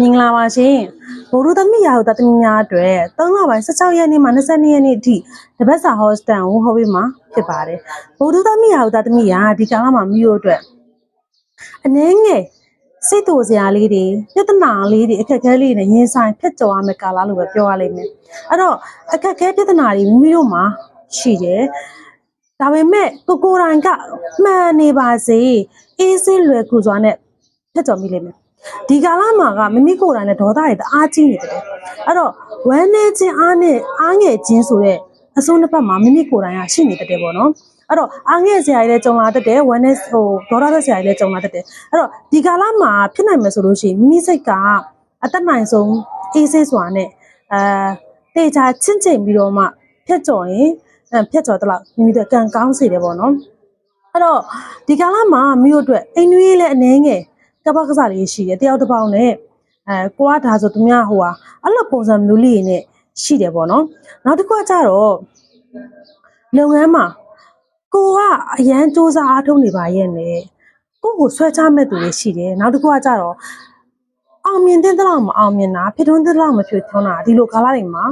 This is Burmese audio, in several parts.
မင်္ဂလာပါရှင်ဘိုလ်ရသမီးရာဟုတသမီးများအတွက်3လပိုင်း16ရက်နေ့မှ22ရက်နေ့အထိတပတ်စာဟော့စတန်ကိုဟောပေးမှာဖြစ်ပါတယ်ဘိုလ်ရသမီးရာဟုတသမီးရာဒီကာလမှာမြို့အတွက်အနည်းငယ်စိတ်တူစရာလေးတွေပြဿနာလေးတွေအခက်အခဲလေးတွေနဲ့ရင်ဆိုင်ဖြစ်ကြရမယ့်ကာလလို့ပဲပြောရလိမ့်မယ်အဲ့တော့အခက်အခဲပြဿနာတွေမိမိတို့မှာရှိတယ်ဒါပေမဲ့ကိုကိုယ်တိုင်ကမှန်နေပါစေအေးဆေးလွယ်ကူစွာနဲ့ဖြစ်ကြမိလိမ့်မယ် ဒီကာလမှာကမိမိကိုယ်တိုင်နဲ့ဒေါသတွေတအားကြီးနေတယ်အဲ့တော့ဝမ်းနေခြင်းအားနဲ့အားငယ်ခြင်းဆိုတဲ့အစိုးနှစ်ဖက်မှာမိမိကိုယ်တိုင်ကရှိနေတတ်တယ်ပေါ့နော်အဲ့တော့အားငယ်စရာတွေလည်းကြုံလာတတ်တယ်ဝမ်းနေဟိုဒေါသသက်စရာတွေလည်းကြုံလာတတ်တယ်အဲ့တော့ဒီကာလမှာဖြစ်နိုင်မယ်ဆိုလို့ရှိရင်မိမိစိတ်ကအတက်နိုင်ဆုံးအေးဆေးစွာနဲ့အဲတေချာချင့်ချိန်ပြီးတော့မှဖြတ်ကျော်ရင်အဲဖြတ်ကျော်တော့မိမိတို့ကံကောင်းစေတယ်ပေါ့နော်အဲ့တော့ဒီကာလမှာမြို့အတွက်အိမ်နွေးလည်းအနှဲငယ် ကပ္ပကစားလေးရှိတယ်တယောက်တစ်ပေါက်နဲ့အဲကိုကဒါဆိုသူများဟိုဟာအဲ့လိုပုံစံမျိုးလေးနဲ့ရှိတယ်ပေါ့နော်နောက်တစ်ခုကကြတော့လုပ်ငန်းမှာကိုကအရန်စူးစမ်းအားထုတ်နေပါရဲ့နဲ့ကိုကိုဆွဲချမဲ့သူတွေရှိတယ်နောက်တစ်ခုကကြတော့အောင်မြင်တဲ့တော့မအောင်မြင်တာဖြစ်ထွန်းတဲ့တော့မဖြစ်ထွန်းတာဒီလိုကာလတွေမှာ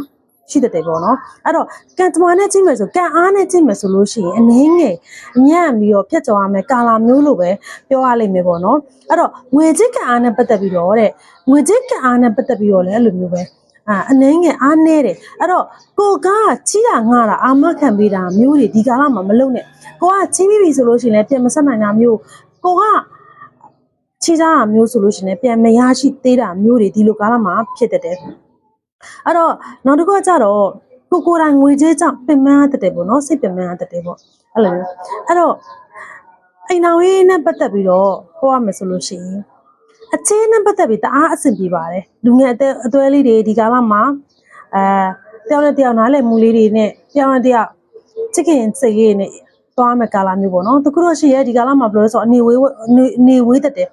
ရှိတဲ့တယ်ပေါ့နော်အဲ့တော့ကံတမာနဲ့ကြည့်မယ်ဆိုကံအားနဲ့ကြည့်မယ်ဆိုလို့ရှိရင်အနည်းငယ်ညံ့ပြီးတော့ဖြတ်ကျော်ရမယ်ကာလာမျိုးလိုပဲပြောရလိမ့်မယ်ပေါ့နော်အဲ့တော့ငွေချစ်ကံအားနဲ့ပတ်သက်ပြီးတော့တဲ့ငွေချစ်ကံအားနဲ့ပတ်သက်ပြီးတော့လည်းအဲ့လိုမျိုးပဲအာအနှင်းငယ်အားနေတယ်အဲ့တော့ကိုကချီးတာငှတာအာမခံပေးတာမျိုးတွေဒီကာလမှာမလုပ်နဲ့ကိုကချီးပြီးပြီဆိုလို့ရှိရင်လည်းပြန်မဆက်နိုင်တာမျိုးကိုကချီးတာမျိုးဆိုလို့ရှိရင်လည်းပြန်မရရှိသေးတာမျိုးတွေဒီလိုကာလမှာဖြစ်တတ်တယ် အဲ့တော့နောက်တစ်ခုကကြတော့ကိုကိုယ်တိုင်ငွေကြေးကြောင့်ပင်ပန်းရတတ်တယ်ပေါ့နော်စိတ်ပင်ပန်းရတတ်တယ်ပေါ့အဲ့လိုမျိုးအဲ့တော့အိမ်တော်ရေးနဲ့ပတ်သက်ပြီးတော့ဟောရမယ်ဆိုလို့ရှိရင်အချင်းနဲ့ပတ်သက်ပြီးတအားအဆင်ပြေပါတယ်လူငယ်အသက်အသွဲလေးတွေဒီကာလမှာအဲတယောက်နဲ့တယောက်နားလည်မှုလေးတွေနဲ့တယောက်နဲ့တယောက်ချစ်ခင်စိတ်လေးနဲ့သွားမယ်ကာလမျိုးပေါ့နော်တခုတော့ရှိရဲ့ဒီကာလမှာဘယ်လိုလဲဆိုတော့အနေဝေးအနေဝေးတတ်တယ်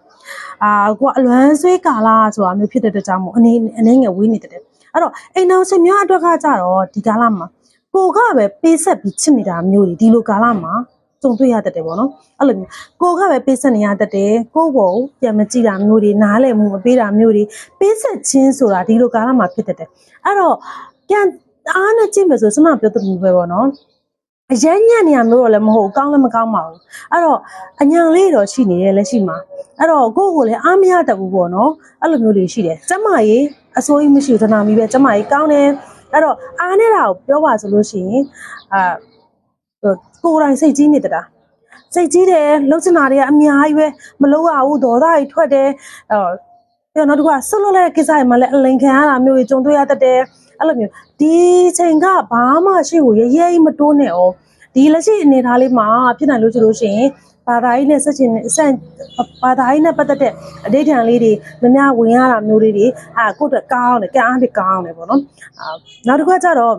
အာကိုကအလွမ်းဆွေးကာလဆိုတာမျိုးဖြစ်တဲ့အတွက်ကြောင့်မို့အနေအနေငယ်ဝေးနေတတ်တယ် အဲ့တော့အိမ်တော်စိတ်များအတွက်ကကြတော့ဒီကာလမှာကိုကပဲပေးဆက်ပြီးချစ်နေတာမျိုးတွေဒီလိုကာလမှာကြုံတွေ့ရတတ်တယ်ပေါ့နော်အဲ့လိုမျိုးကိုကပဲပေးဆက်နေရတတ်တယ်ကိုယ့်ဘောကိုပြန်မကြည့်တာမျိုးတွေနားလည်မှုမပေးတာမျိုးတွေပေးဆက်ခြင်းဆိုတာဒီလိုကာလမှာဖြစ်တတ်တယ်အဲ့တော့ပြန်အားနဲ့ကြည့်မယ်ဆိုစမပြောတဲ့မျိုးပဲပေါ့နော် အရန်ညံ့နေရမျိုးတော့လည်းမဟုတ်ကောင်းလည်းမကောင်းပါဘူးအဲ့တော့အညံလေးတော့ရှိနေတယ်လက်ရှိမှာအဲ့တော့ကိုယ့်ကိုလည်းအားမရတတ်ဘူးပေါ့နော်အဲ့လိုမျိုးတွေရှိတယ်ကျမကြီးအစိုးရမရှိဘူးတနာမီပဲကျမကြီးကောင်းတယ်အဲ့တော့အားနေတာကိုပြောပါဆိုလို့ရှိရင်အာကိုယ်တိုင်စိတ်ကြီးနေတတာစိတ်ကြီးတယ်လှုပ်ချင်တာတွေကအများကြီးပဲမလှုပ်ရဘူးဒေါသတွေထွက်တယ်အော် ပြီးတော့နောက်တစ်ခုကဆွလွတ်လိုက်တဲ့ကိစ္စတွေမှာလည်းအလိန်ခံရတာမျိုးတွေကြုံတွေ့ရတတ်တယ်အဲ့လိုမျိုးဒီချိန်ကဘာမှရှိကိုရရဲကြီးမတိုးနဲ့ဩဒီလက်ရှိအနေထားလေးမှာဖြစ်နိုင်လို့ဆိုလို့ရှိရင်ဘာသာရေးနဲ့ဆက်ချင်အဆန့်ဘာသာရေးနဲ့ပတ်သက်တဲ့အဋိဌာန်လေးတွေမများဝင်ရတာမျိုးလေးတွေအာကိုယ့်အတွက်ကောင်းတယ်ကံအားတွေကောင်းတယ်ပေါ့နော်အာနောက်တစ်ခုကကြတော့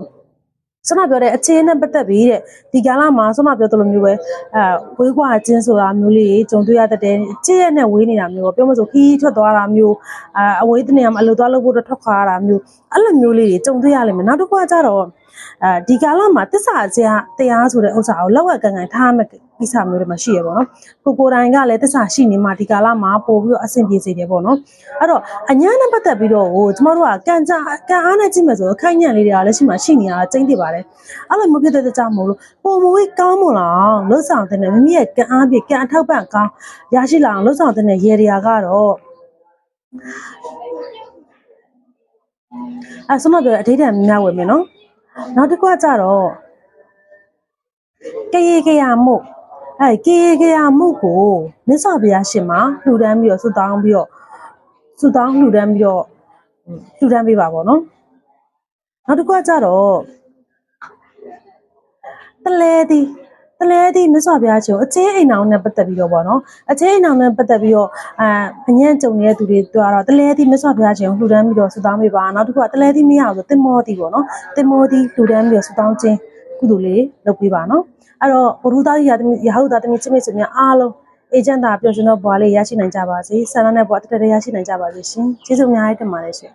ဆနပြောတဲ့အခြေအနေနဲ့ပတ်သက်ပြီးတဲ့ဒီကာလမှာဆနပြောသလိုမျိုးပဲအဲဝေးကွာချင်းဆိုတာမျိုးလေးတွေကြုံတွေ့ရတဲ့ကြည့်ရနဲ့ဝေးနေတာမျိုးပြောမလို့ခီးထွက်သွားတာမျိုးအအဝေးတနေရာမှာအလုပ်သွားလုပ်ဖို့ထွက်ခွာရတာမျိုးအဲ့လိုမျိုးလေးတွေကြုံတွေ့ရလိမ့်မယ်နောက်တစ်ခုကကြတော့အဲဒီကာလမှာတစ္ဆာစရာတရားဆိုတဲ့ဥစ္စာကိုလောက်ဝက်ကန်ကန်ထားမယ် ကိစ္စမျိုးတွေမှာရှိရပေါ့နော်ကိုကိုတိုင်ကလည်းတစ္ဆာရှိနေမှဒီကာလမှာပို့ပြီးတော့အဆင်ပြေစေတယ်ပေါ့နော်အဲ့တော့အညာနဲ့ပတ်သက်ပြီးတော့ဟိုကျမတို့ကကန်ကြကန်အားနဲ့ကြည့်မယ်ဆိုတော့ခိုင်ညံ့လေးတွေကလည်းရှိမှရှိနေတာကျင်းတည်ပါတယ်အဲ့လိုမျိုးဖြစ်တဲ့ကြောင့်မလို့ပုံမွေးကောင်းမလားလှုပ်ဆောင်တဲ့မိမိရဲ့ကန်အားပြကန်အထောက်ပံ့ကောင်းရရှိလာအောင်လှုပ်ဆောင်တဲ့ရေတွေကကတော့အဲဆိုတော့အထိတ်တန်များဝင်မယ်နော်နောက်တစ်ခုကကြတော့ကရေကရမှု အဲကရေကရမှုကိုမြတ်စွာဘုရားရှင်မှာလှူဒန်းပြီးတော့ဆုတောင်းပြီးတော့ဆုတောင်းလှူဒန်းပြီးတော့လှူဒန်းပေးပါပေါ့နော်နောက်တစ်ခုကကြတော့တလဲသည်တလဲသည်မြတ်စွာဘုရားရှင်အခြေအိမ်အောင်နဲ့ပတ်သက်ပြီးတော့ပေါ့နော်အခြေအိမ်အောင်နဲ့ပတ်သက်ပြီးတော့အာအညံ့ကြုံနေတဲ့သူတွေတွေ့တော့တလဲသည်မြတ်စွာဘုရားရှင်ကိုလှူဒန်းပြီးတော့ဆုတောင်းပေးပါနောက်တစ်ခုကတလဲသည်မရဘူးဆိုတင်မောသည်ပေါ့နော်တင်မောသည်လှူဒန်းပြီးတော့ဆုတောင်းခြင်း ကုသိုလ်လေးလုပ်ပေးပါနော်အဲ့တော့ဘုရုသားရသမီးရဟုသားသမီးချစ်မိတ်ဆွေများအားလုံးအေဂျင့်တာပျော်ရွှင်သောဘွားလေးရရှိနိုင်ကြပါစေဆန္ဒနဲ့ဘွားတတရရရှိနိုင်ကြပါစေရှင်ကျေးဇူးအများကြီးတင်ပါတယ်ရှင်